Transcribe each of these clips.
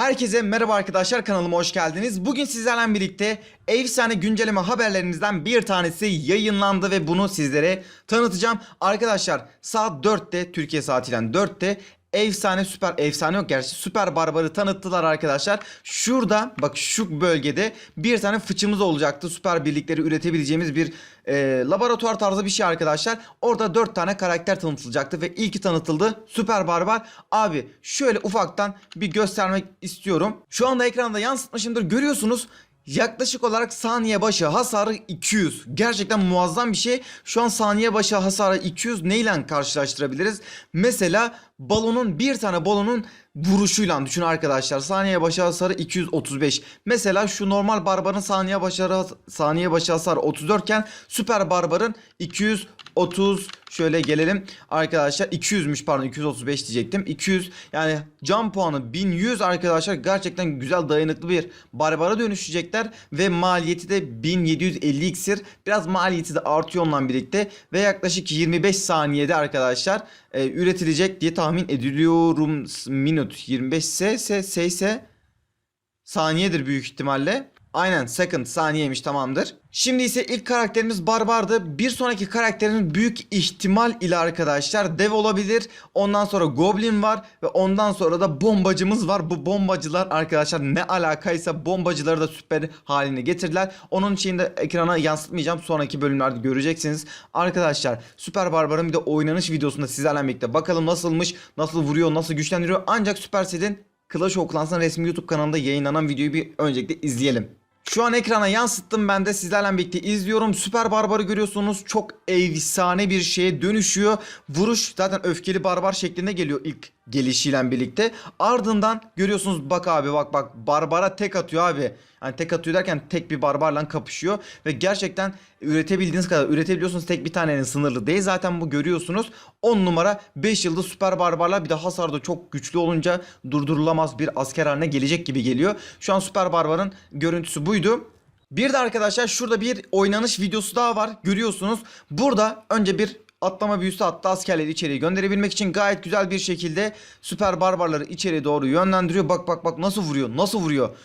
Herkese merhaba arkadaşlar kanalıma hoş geldiniz. Bugün sizlerle birlikte efsane güncelleme haberlerimizden bir tanesi yayınlandı ve bunu sizlere tanıtacağım. Arkadaşlar saat 4'te Türkiye saatiyle 4'te efsane süper efsane yok gerçi süper barbarı tanıttılar arkadaşlar. Şurada bak şu bölgede bir tane fıçımız olacaktı. Süper birlikleri üretebileceğimiz bir e, laboratuvar tarzı bir şey arkadaşlar. Orada 4 tane karakter tanıtılacaktı ve ilki tanıtıldı. Süper barbar. Abi şöyle ufaktan bir göstermek istiyorum. Şu anda ekranda yansıtmışımdır. Görüyorsunuz Yaklaşık olarak saniye başı hasarı 200. Gerçekten muazzam bir şey. Şu an saniye başı hasarı 200 neyle karşılaştırabiliriz? Mesela balonun bir tane balonun vuruşuyla düşün arkadaşlar. Saniye başı hasarı 235. Mesela şu normal barbarın saniye başı saniye başı hasarı 34 iken süper barbarın 230 şöyle gelelim. Arkadaşlar 200'müş pardon 235 diyecektim. 200 yani can puanı 1100 arkadaşlar. Gerçekten güzel dayanıklı bir barbara dönüşecekler. Ve maliyeti de 1750 iksir. Biraz maliyeti de artıyor onunla birlikte. Ve yaklaşık 25 saniyede arkadaşlar e, üretilecek diye tahmin ediliyorum. Minut 25 s s s ise saniyedir büyük ihtimalle. Aynen second saniyeymiş tamamdır. Şimdi ise ilk karakterimiz Barbar'dı. Bir sonraki karakterin büyük ihtimal ile arkadaşlar dev olabilir. Ondan sonra Goblin var ve ondan sonra da bombacımız var. Bu bombacılar arkadaşlar ne alakaysa bombacıları da süper haline getirdiler. Onun için de ekrana yansıtmayacağım. Sonraki bölümlerde göreceksiniz. Arkadaşlar Süper Barbar'ın bir de oynanış videosunda sizlerle birlikte bakalım nasılmış, nasıl vuruyor, nasıl güçlendiriyor. Ancak Supercell'in Clash of Clans'ın resmi YouTube kanalında yayınlanan videoyu bir öncelikle izleyelim. Şu an ekrana yansıttım ben de sizlerle birlikte izliyorum. Süper Barbar'ı görüyorsunuz. Çok efsane bir şeye dönüşüyor. Vuruş zaten öfkeli barbar şeklinde geliyor ilk gelişiyle birlikte. Ardından görüyorsunuz bak abi bak bak Barbara tek atıyor abi. Yani tek atıyor derken tek bir barbarla kapışıyor. Ve gerçekten üretebildiğiniz kadar üretebiliyorsunuz. Tek bir tanenin sınırlı değil. Zaten bu görüyorsunuz. 10 numara 5 yıldız süper barbarlar bir de hasar da çok güçlü olunca durdurulamaz bir asker haline gelecek gibi geliyor. Şu an süper barbarın görüntüsü buydu. Bir de arkadaşlar şurada bir oynanış videosu daha var. Görüyorsunuz. Burada önce bir atlama büyüsü attı askerleri içeriye gönderebilmek için gayet güzel bir şekilde süper barbarları içeriye doğru yönlendiriyor. Bak bak bak nasıl vuruyor nasıl vuruyor.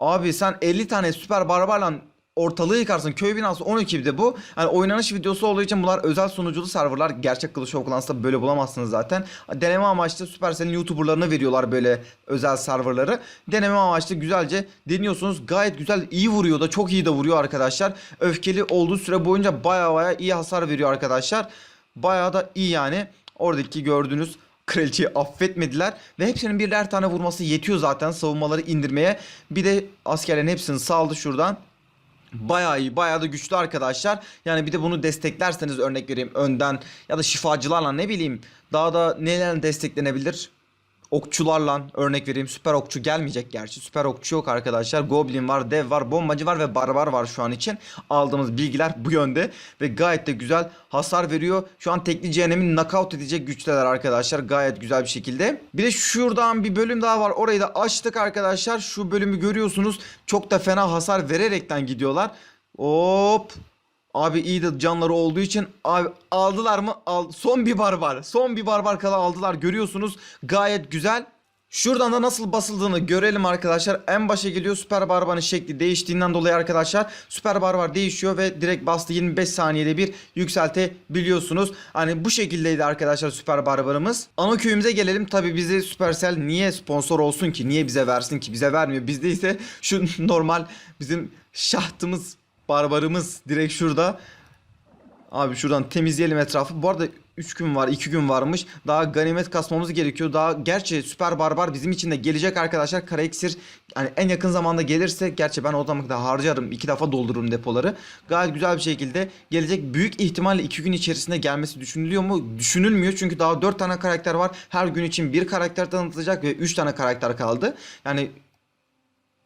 Abi sen 50 tane süper barbarla ortalığı yıkarsın. Köy binası 12 bir de bu. Yani oynanış videosu olduğu için bunlar özel sunuculu serverlar. Gerçek Clash of böyle bulamazsınız zaten. Deneme amaçlı Supercell'in YouTuber'larına veriyorlar böyle özel serverları. Deneme amaçlı güzelce deniyorsunuz. Gayet güzel iyi vuruyor da çok iyi de vuruyor arkadaşlar. Öfkeli olduğu süre boyunca baya baya iyi hasar veriyor arkadaşlar. Baya da iyi yani. Oradaki gördüğünüz kraliçeyi affetmediler ve hepsinin birer tane vurması yetiyor zaten savunmaları indirmeye. Bir de askerlerin hepsini saldı şuradan. Bayağı iyi, bayağı da güçlü arkadaşlar. Yani bir de bunu desteklerseniz örnek vereyim önden ya da şifacılarla ne bileyim daha da neler desteklenebilir? Okçularla örnek vereyim. Süper okçu gelmeyecek gerçi. Süper okçu yok arkadaşlar. Goblin var dev var bombacı var ve barbar var şu an için. Aldığımız bilgiler bu yönde. Ve gayet de güzel hasar veriyor. Şu an tekli cehennemin knockout edecek güçteler arkadaşlar. Gayet güzel bir şekilde. Bir de şuradan bir bölüm daha var. Orayı da açtık arkadaşlar. Şu bölümü görüyorsunuz. Çok da fena hasar vererekten gidiyorlar. Hop Abi iyi de canları olduğu için abi aldılar mı? Al, son bir barbar. Son bir barbar kala aldılar. Görüyorsunuz gayet güzel. Şuradan da nasıl basıldığını görelim arkadaşlar. En başa geliyor Süper Barbar'ın şekli değiştiğinden dolayı arkadaşlar Süper Barbar değişiyor ve direkt bastı 25 saniyede bir yükseltebiliyorsunuz. Hani bu şekildeydi arkadaşlar Süper Barbar'ımız. Ana köyümüze gelelim. Tabi bizi Supercell niye sponsor olsun ki? Niye bize versin ki? Bize vermiyor. Bizde ise şu normal bizim şahtımız barbarımız direkt şurada. Abi şuradan temizleyelim etrafı. Bu arada 3 gün var 2 gün varmış. Daha ganimet kasmamız gerekiyor. Daha gerçi süper barbar bizim için de gelecek arkadaşlar. Kara iksir yani en yakın zamanda gelirse gerçi ben o zaman da harcarım. iki defa doldururum depoları. Gayet güzel bir şekilde gelecek. Büyük ihtimalle 2 gün içerisinde gelmesi düşünülüyor mu? Düşünülmüyor çünkü daha 4 tane karakter var. Her gün için bir karakter tanıtılacak ve 3 tane karakter kaldı. Yani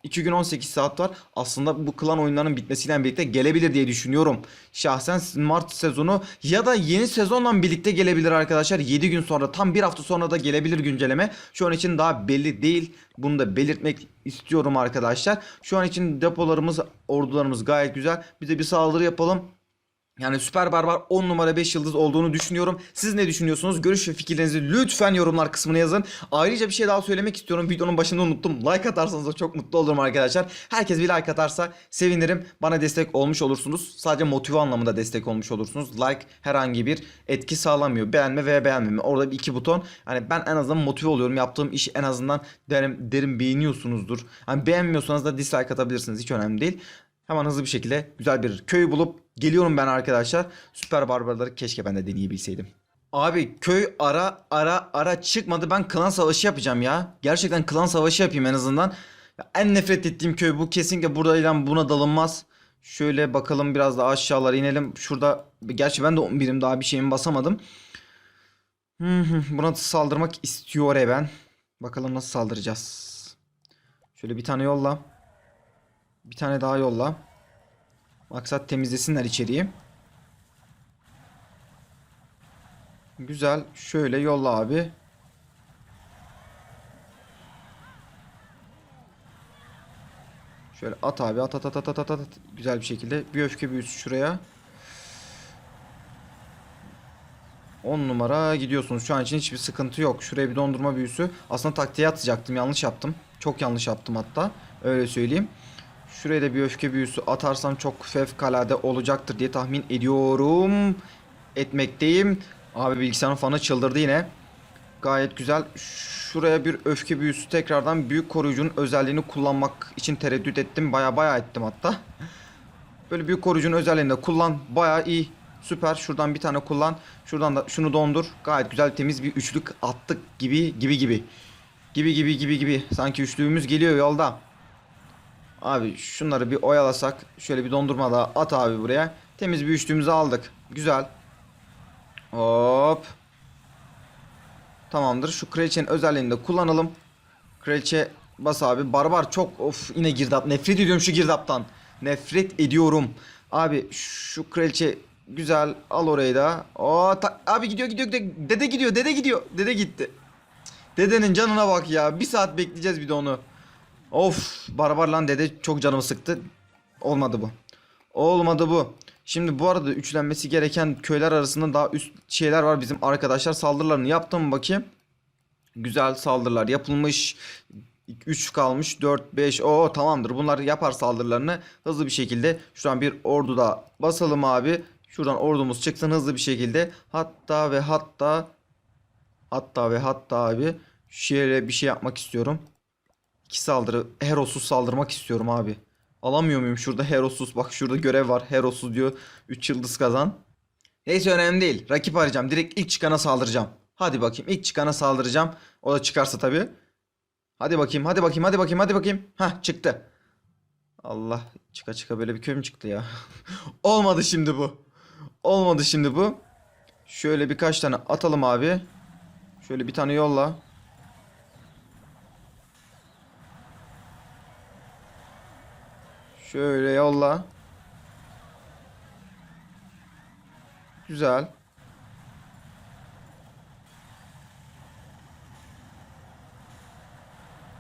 2 gün 18 saat var. Aslında bu klan oyunlarının bitmesiyle birlikte gelebilir diye düşünüyorum. Şahsen Mart sezonu ya da yeni sezonla birlikte gelebilir arkadaşlar. 7 gün sonra tam bir hafta sonra da gelebilir güncelleme. Şu an için daha belli değil. Bunu da belirtmek istiyorum arkadaşlar. Şu an için depolarımız, ordularımız gayet güzel. Bize bir saldırı yapalım. Yani Süper Barbar 10 numara 5 yıldız olduğunu düşünüyorum. Siz ne düşünüyorsunuz? Görüş ve fikirlerinizi lütfen yorumlar kısmına yazın. Ayrıca bir şey daha söylemek istiyorum. Videonun başında unuttum. Like atarsanız da çok mutlu olurum arkadaşlar. Herkes bir like atarsa sevinirim. Bana destek olmuş olursunuz. Sadece motive anlamında destek olmuş olursunuz. Like herhangi bir etki sağlamıyor. Beğenme veya beğenmeme. Orada bir iki buton. Hani ben en azından motive oluyorum. Yaptığım işi en azından derim, derim beğeniyorsunuzdur. Hani beğenmiyorsanız da dislike atabilirsiniz. Hiç önemli değil. Hemen hızlı bir şekilde güzel bir köy bulup geliyorum ben arkadaşlar. Süper barbarları keşke ben de deneyebilseydim. Abi köy ara ara ara çıkmadı. Ben klan savaşı yapacağım ya. Gerçekten klan savaşı yapayım en azından. En nefret ettiğim köy bu. Kesinlikle buradan buna dalınmaz. Şöyle bakalım biraz daha aşağılara inelim. Şurada gerçi ben de 11'im daha bir şeyimi basamadım. Hı hı, Buna saldırmak istiyor ben. Bakalım nasıl saldıracağız. Şöyle bir tane yolla. Bir tane daha yolla. Maksat temizlesinler içeriği. Güzel. Şöyle yolla abi. Şöyle at abi at at at at at at. Güzel bir şekilde. Bir öfke büyüsü şuraya. 10 numara gidiyorsunuz. Şu an için hiçbir sıkıntı yok. Şuraya bir dondurma büyüsü. Aslında taktiğe atacaktım. Yanlış yaptım. Çok yanlış yaptım hatta. Öyle söyleyeyim. Şuraya da bir öfke büyüsü atarsam çok fevkalade olacaktır diye tahmin ediyorum. Etmekteyim. Abi bilgisayarın fanı çıldırdı yine. Gayet güzel. Şuraya bir öfke büyüsü tekrardan büyük koruyucunun özelliğini kullanmak için tereddüt ettim. Baya baya ettim hatta. Böyle büyük koruyucunun özelliğini de kullan. Baya iyi. Süper. Şuradan bir tane kullan. Şuradan da şunu dondur. Gayet güzel temiz bir üçlük attık gibi gibi gibi. Gibi gibi gibi gibi. Sanki üçlüğümüz geliyor yolda. Abi şunları bir oyalasak. Şöyle bir dondurma daha at abi buraya. Temiz bir üçlüğümüzü aldık. Güzel. Hop. Tamamdır. Şu kraliçenin özelliğini de kullanalım. Kraliçe bas abi. Barbar çok of yine girdap. Nefret ediyorum şu girdaptan. Nefret ediyorum. Abi şu kraliçe güzel al orayı da. Oo, abi gidiyor gidiyor. Dede gidiyor dede gidiyor. Dede gitti. Dedenin canına bak ya. Bir saat bekleyeceğiz bir de onu. Of barbar lan dede çok canımı sıktı. Olmadı bu. Olmadı bu. Şimdi bu arada üçlenmesi gereken köyler arasında daha üst şeyler var. Bizim arkadaşlar saldırılarını yaptım bakayım. Güzel saldırılar yapılmış. 3 kalmış 4 5 o tamamdır bunlar yapar saldırılarını hızlı bir şekilde şu an bir ordu da basalım abi şuradan ordumuz çıksın hızlı bir şekilde hatta ve hatta hatta ve hatta abi şöyle bir şey yapmak istiyorum İki saldırı Herosuz saldırmak istiyorum abi alamıyor muyum şurada Herosuz bak şurada görev var Herosuz diyor 3 yıldız kazan neyse önemli değil rakip arayacağım direkt ilk çıkana saldıracağım hadi bakayım ilk çıkana saldıracağım o da çıkarsa tabii Hadi bakayım, hadi bakayım, hadi bakayım, hadi bakayım. Hah çıktı. Allah çıka çıka böyle bir köy mü çıktı ya? Olmadı şimdi bu. Olmadı şimdi bu. Şöyle birkaç tane atalım abi. Şöyle bir tane yolla. Şöyle yolla. Güzel.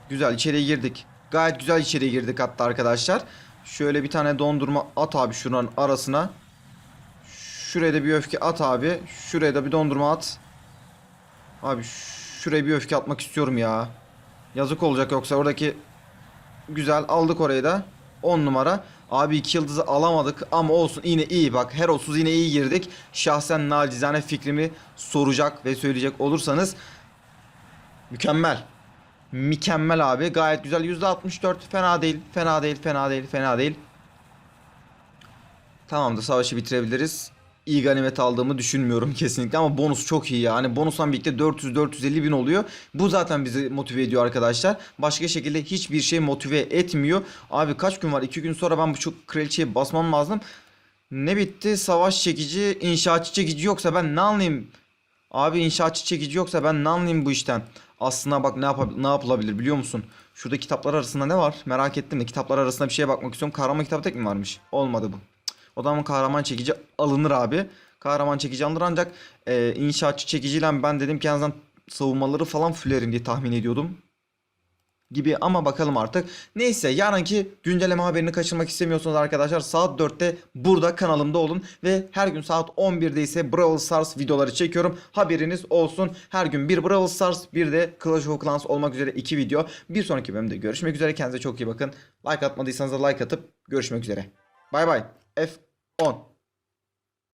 Güzel içeriye girdik. Gayet güzel içeriye girdik hatta arkadaşlar. Şöyle bir tane dondurma at abi şuranın arasına. Şuraya da bir öfke at abi. Şuraya da bir dondurma at. Abi şuraya bir öfke atmak istiyorum ya. Yazık olacak yoksa oradaki güzel aldık orayı da. 10 numara. Abi 2 yıldızı alamadık ama olsun yine iyi bak. Herosuz yine iyi girdik. Şahsen nacizane fikrimi soracak ve söyleyecek olursanız mükemmel. Mükemmel abi. Gayet güzel. %64 fena değil. Fena değil. Fena değil. Fena değil. Tamamdır. Savaşı bitirebiliriz. İyi ganimet aldığımı düşünmüyorum kesinlikle ama bonus çok iyi ya. Hani bonusla birlikte 400-450 bin oluyor. Bu zaten bizi motive ediyor arkadaşlar. Başka şekilde hiçbir şey motive etmiyor. Abi kaç gün var? 2 gün sonra ben bu çok kraliçeye basmam lazım. Ne bitti? Savaş çekici, inşaatçı çekici yoksa ben ne anlayayım? Abi inşaatçı çekici yoksa ben ne anlayayım bu işten? Aslında bak ne, yap ne yapılabilir biliyor musun? Şurada kitaplar arasında ne var? Merak ettim de kitaplar arasında bir şeye bakmak istiyorum. Kahraman kitabı tek mi varmış? Olmadı bu. O zaman kahraman çekici alınır abi. Kahraman çekici alınır ancak e, inşaatçı çekiciyle ben dedim ki en azından savunmaları falan fullerim diye tahmin ediyordum. gibi ama bakalım artık. Neyse yarınki güncelleme haberini kaçırmak istemiyorsanız arkadaşlar saat 4'te burada kanalımda olun ve her gün saat 11'de ise Brawl Stars videoları çekiyorum. Haberiniz olsun. Her gün bir Brawl Stars bir de Clash of Clans olmak üzere iki video. Bir sonraki bölümde görüşmek üzere. Kendinize çok iyi bakın. Like atmadıysanız da like atıp görüşmek üzere. Bay bay. F10